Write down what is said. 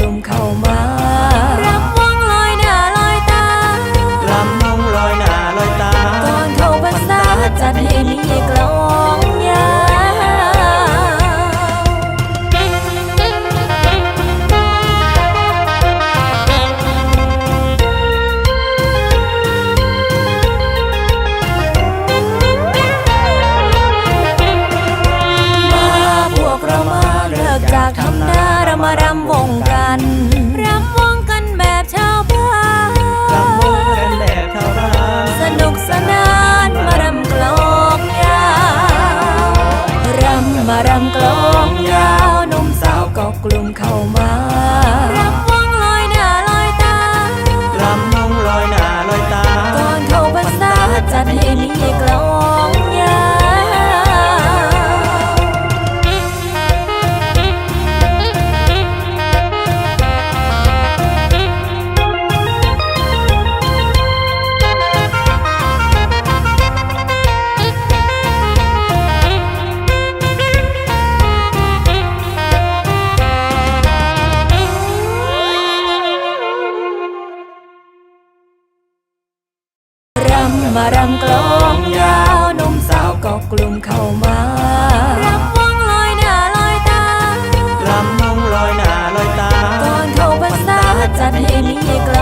ลุ่มเข้ามารับวงลอยหน้าลอยตารำวงลอยหน้าลอยตาก่อนเข้าพรรษาจะดให้มีกลองยาจากทำนารำมารำว สนุกสนานมารำกลองยาวรำมารำกลองยาวหนุ่มสาวก็กลุ่มเข้ามารำวงลอยหน้าลอยตารำวงลอยหน้าลอยตาก่อนเข้าพรรษาจัดให้มีก มารำกลองยาวหนุ่มสาวก็กลุ่มเข้ามารำบมองลอยหน้าลอยตารำมองลอยหน้าลอยตาก่อนเข้าพรรษาจัดให้มีกล